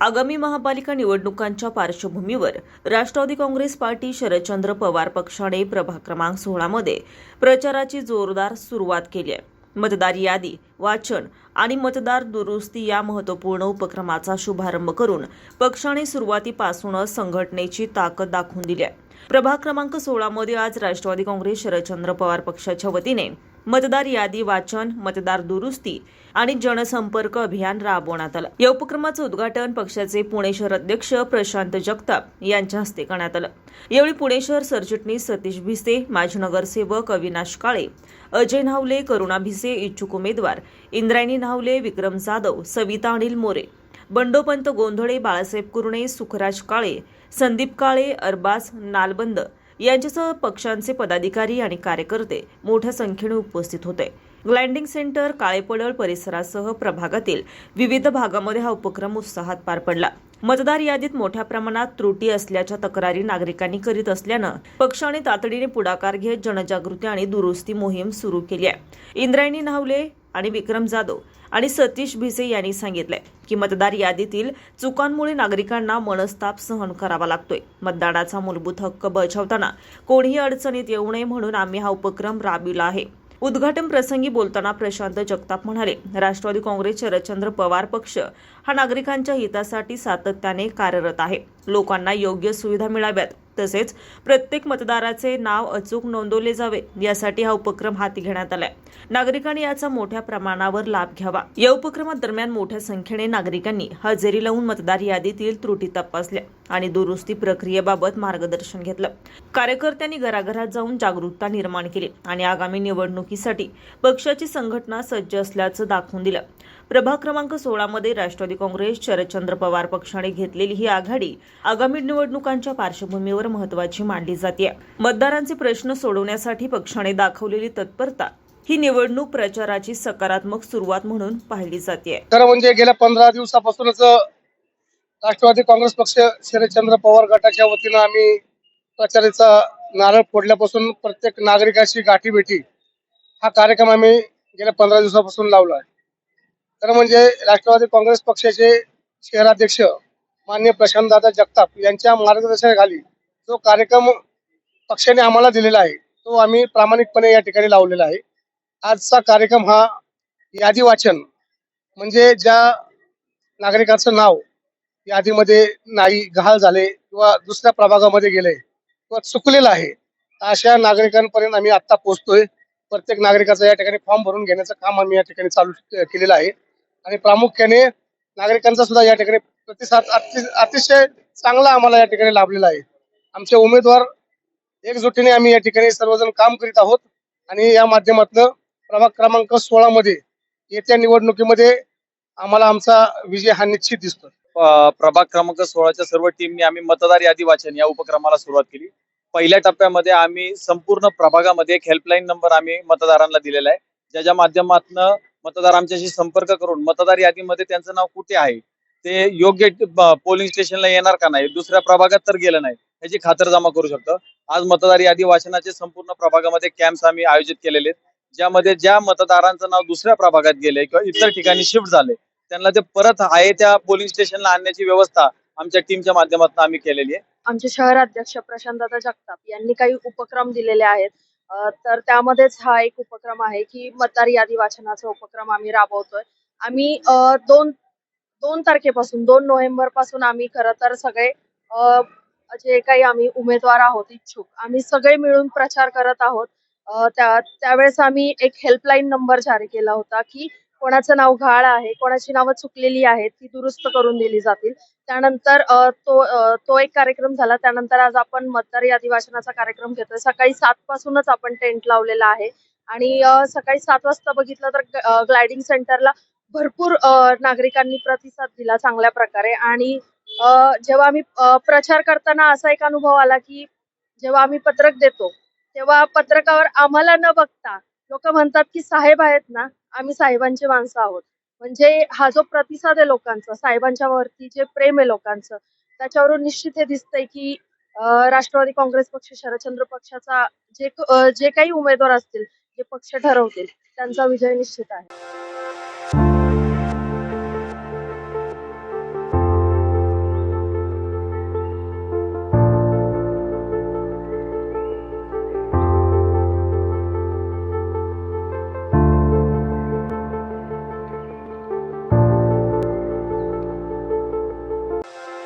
आगामी महापालिका निवडणुकांच्या पार्श्वभूमीवर राष्ट्रवादी काँग्रेस पार्टी शरदचंद्र पवार पक्षाने प्रभाग क्रमांक सोळामध्ये प्रचाराची जोरदार सुरुवात केली आहे. मतदार यादी वाचन आणि मतदार दुरुस्ती या महत्त्वपूर्ण उपक्रमाचा शुभारंभ करून पक्षाने सुरुवातीपासूनच संघटनेची ताकद दाखवून दिली आहे. प्रभाग क्रमांक सोळामध्ये आज राष्ट्रवादी काँग्रेस शरदचंद्र पवार पक्षाच्या वतीने मतदार यादी वाचन मतदार दुरुस्ती आणि जनसंपर्क अभियान राबवण्यात आलं. या उपक्रमाचं उद्घाटन पक्षाचे पुणे शहर अध्यक्ष प्रशांत जगताप यांच्या हस्ते करण्यात आलं. यावेळी पुणे शहर सरचिटणीस सतीश भिसे माजी नगरसेवक अविनाश काळे अजय नावले करुणा भिसे इच्छुक उमेदवार इंद्रायणी नावले विक्रम जाधव सविता अनिल मोरे बंडोपंत गोंधळे बाळासाहेब कुरणे सुखराज काळे संदीप काळे अरबाज नालबंद यांच्यासह पक्षांचे पदाधिकारी आणि कार्यकर्ते मोठ्या संख्येने उपस्थित होते. ग्लँडिंग सेंटर काळेपडळ परिसरासह प्रभागातील विविध भागामध्ये हा उपक्रम उत्साहात पार पडला. मतदार यादीत मोठ्या प्रमाणात त्रुटी असल्याच्या तक्रारी नागरिकांनी करीत असल्यानं पक्षाने तातडीने पुढाकार घेत जनजागृती आणि दुरुस्ती मोहीम सुरू केली आहे. इंद्रायणी नावले आणि विक्रम जाधव आणि सतीश भिसे यांनी सांगितलंय की मतदार यादीतील चुकांमुळे नागरिकांना मनस्ताप सहन करावा लागतोय. मतदानाचा मूलभूत हक्क बजावताना कोणीही अडचणीत येऊ नये म्हणून आम्ही हा उपक्रम राबविला आहे. उद्घाटन प्रसंगी बोलताना प्रशांत जगताप म्हणाले राष्ट्रवादी काँग्रेस शरदचंद्र पवार पक्ष हा नागरिकांच्या हितासाठी सातत्याने कार्यरत आहे. लोकांना योग्य सुविधा मिळाव्यात. तसेच प्रत्येक मतदाराचे नाव अचूक नोंदवले जावे यासाठी हा उपक्रम हाती घेण्यात आलाय. नागरिकांनी याचा मोठ्या प्रमाणावर लाभ घ्यावा. या उपक्रमादरम्यान मोठ्या संख्येने नागरिकांनी हजेरी लावून मतदार यादीतील त्रुटी तपासल्या. आणि दुरुस्ती प्रक्रियेबाबत मार्गदर्शन घेतलं. कार्यकर्त्यांनी घराघरात जाऊन जागरूकता निर्माण केली आणि आगामी निवडणुकीसाठी पक्षाची संघटना सज्ज असल्याचं दाखवून दिलं. प्रभाग क्रमांक सोळामध्ये राष्ट्रवादी काँग्रेस शरदचंद्र पवार पक्षाने घेतलेली ही आघाडी आगामी निवडणुकांच्या पार्श्वभूमीवर महत्वाची मानली जाते मतदारांचे प्रश्न सोडवण्यासाठी पक्षाने दाखवलेली तत्परता ही निवडणूक प्रचाराची सकारात्मक सुरुवात म्हणून पाहिली जाते खरं म्हणजे गेल्या पंधरा दिवसापासूनच राष्ट्रवादी काँग्रेस पक्ष शरदचंद्र पवार गटाच्या वतीनं आम्ही प्रचाराचा नारळ फोडल्यापासून प्रत्येक नागरिकाची गाठी भेटी हा कार्यक्रम आम्ही गेल्या पंधरा दिवसापासून लावला आहे. तर म्हणजे राष्ट्रवादी काँग्रेस पक्षाचे शहराध्यक्ष मान्य प्रशांतदादा जगताप यांच्या मार्गदर्शनाखाली जो कार्यक्रम पक्षाने आम्हाला दिलेला आहे तो आम्ही प्रामाणिकपणे या ठिकाणी लावलेला आहे. आजचा कार्यक्रम हा यादी वाचन म्हणजे ज्या नागरिकाचं नाव यादीमध्ये नाही गहाळ झाले किंवा दुसऱ्या प्रभागामध्ये गेले किंवा चुकलेलं आहे. अशा नागरिकांपर्यंत आम्ही आता पोहोचतोय. प्रत्येक नागरिकाचा या ठिकाणी फॉर्म भरून घेण्याचं काम आम्ही या ठिकाणी चालू केलेलं आहे. आणि प्रामुख्याने नागरिकांचा सुद्धा या ठिकाणी प्रतिसाद अतिशय चांगला आम्हाला या ठिकाणी लाभलेला आहे. आमचे उमेदवार एकजुटीने आम्ही या ठिकाणी सर्वजण काम करीत आहोत. आणि या माध्यमातून प्रभाग क्रमांक सोळा मध्ये येत्या निवडणुकीमध्ये आम्हाला आमचा विजय हा निश्चित दिसतो प्रभाग क्रमांक सोळाच्या सर्व टीमनी आम्ही मतदार यादी वाचन या उपक्रमाला सुरुवात केली. पहिल्या टप्प्यामध्ये आम्ही संपूर्ण प्रभागामध्ये एक हेल्पलाईन नंबर आम्ही मतदारांना दिलेला आहे. ज्याच्या माध्यमातून मतदार आमच्याशी संपर्क करून मतदार यादीमध्ये त्यांचं नाव कुठे आहे? ते योग्य पोलिंग स्टेशनला येणार का नाही? दुसऱ्या प्रभागात तर गेलं नाही. याची खातरजमा करू शकतो. आज मतदार यादी वाचनाचे संपूर्ण प्रभागामध्ये कॅम्प्स आम्ही आयोजित केलेले आहेत. ज्यामध्ये ज्या मतदारांचं नाव दुसऱ्या प्रभागात गेले किंवा इतर ठिकाणी शिफ्ट झाले त्यांना ते परत आहे त्या पोलिंग स्टेशनला आणण्याची व्यवस्था आमच्या टीमच्या माध्यमातून आम्ही केलेली आहे. आमचे शहर अध्यक्ष प्रशांतदादा जगताप यांनी काही उपक्रम दिलेले आहेत. तर त्यामध्येच हा एक उपक्रम आहे की मतदार यादी वाचनाचा उपक्रम आम्ही राबवतोय. आम्ही दोन दोन तारखेपासून दोन नोव्हेंबरपासून आम्ही खरं तर सगळे जे काही आम्ही उमेदवार आहोत इच्छुक आम्ही सगळे मिळून प्रचार करत आहोत. त्यावेळेस आम्ही एक हेल्पलाईन नंबर जारी केला होता की कोणाचं नाव घाळ आहे कोणाची नावं चुकलेली आहेत ती दुरुस्त करून दिली जातील. त्यानंतर तो तो एक कार्यक्रम झाला. त्यानंतर आज आपण मतदार यादी वाचनाचा कार्यक्रम घेतोय. सकाळी सात पासूनच आपण टेंट लावलेला आहे. आणि सकाळी सात वाजता बघितलं तर ग्लायडिंग सेंटरला भरपूर नागरिकांनी प्रतिसाद दिला चांगल्या प्रकारे. आणि जेव्हा आम्ही प्रचार करताना असा एक अनुभव आला की जेव्हा आम्ही पत्रक देतो तेव्हा पत्रकावर आम्हाला न बघता लोक म्हणतात की साहेब आहेत ना आम्ही साहेबांची माणसं आहोत. म्हणजे हा जो प्रतिसाद आहे लोकांचा साहेबांच्या वरती जे प्रेम आहे लोकांचं त्याच्यावरून निश्चित हे दिसतंय की राष्ट्रवादी काँग्रेस पक्ष शरदचंद्र पक्षाचा जे जे काही उमेदवार असतील जे पक्ष ठरवतील त्यांचा विजय निश्चित आहे.